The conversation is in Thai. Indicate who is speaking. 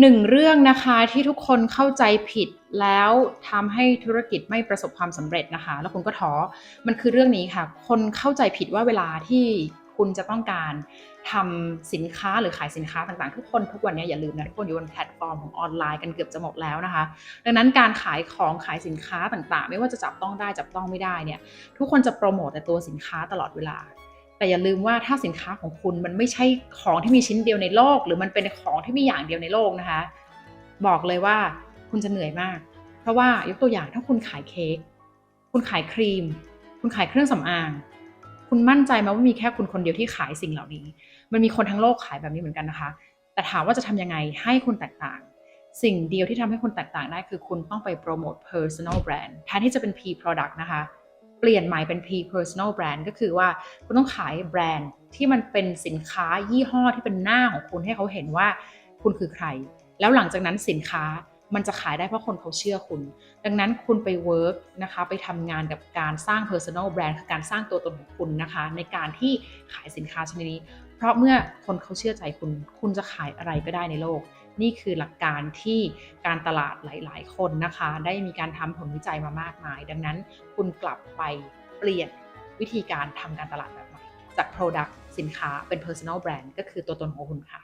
Speaker 1: หนึ่งเรื่องนะคะที่ทุกคนเข้าใจผิดแล้วทำให้ธุรกิจไม่ประสบความสำเร็จนะคะ แล้วคุณก็ท้อมันคือเรื่องนี้ค่ะ คนเข้าใจผิดว่าเวลาที่คุณจะต้องการทำสินค้าหรือขายสินค้าต่างๆ ทุกคนทุกวันนี้อย่าลืมนะทุกคนอยู่บนแพลตฟอร์มของออนไลน์กันเกือบจะหมดแล้วนะคะ ดังนั้นการขายของขายสินค้าต่างๆ ไม่ว่าจะจับต้องได้จับต้องไม่ได้เนี่ยทุกคนจะโปรโมทแต่ตัวสินค้าตลอดเวลา แต่อย่าลืมว่าถ้าสินค้าของคุณมันไม่ใช่ของที่มีชิ้นเดียวในโลก หรือมันเป็นของที่มีอย่างเดียวในโลกนะคะ บอกเลยว่าคุณจะเหนื่อยมาก เพราะว่ายกตัวอย่างถ้าคุณขายเค้กคุณขายครีม คุณขายเครื่องสำอาง คุณมั่นใจไหมว่ามีแค่คุณคนเดียวที่ขายสิ่งเหล่านี้ มันมีคนทั้งโลกขายแบบนี้เหมือนกันนะคะ แต่ถามว่าจะทำยังไงให้คุณแตกต่าง สิ่งเดียวที่ทำให้คุณแตกต่างได้คือคุณต้องไปโปรโมท personal brand แทนที่จะเป็น P product นะคะ เปลี่ยนใหม่เป็น P personal brand ก็คือว่าคุณต้องขายแบรนด์ที่มันเป็นสินค้ายี่ห้อที่เป็นหน้าของคุณให้เขาเห็นว่าคุณคือใคร แล้วหลังจากนั้นสินค้ามันจะขายได้เพราะคนเขาเชื่อคุณ ดังนั้นคุณไปเวิร์กนะคะ ไปทำงานกับการสร้าง personal brand คือการสร้างตัวตนของคุณนะคะ ในการที่ขายสินค้าชนิดนี้ เพราะเมื่อคนเขาเชื่อใจคุณ คุณจะขายอะไรก็ได้ในโลก นี่คือหลักการที่การตลาดหลาย ๆ คนนะคะ ได้มีการทำผลวิจัยมามากมาย ดังนั้นคุณกลับไปเปลี่ยนวิธีการทำการตลาดแบบใหม่ จาก product สินค้าเป็น personal brand ก็คือตัวตนของคุณค่ะ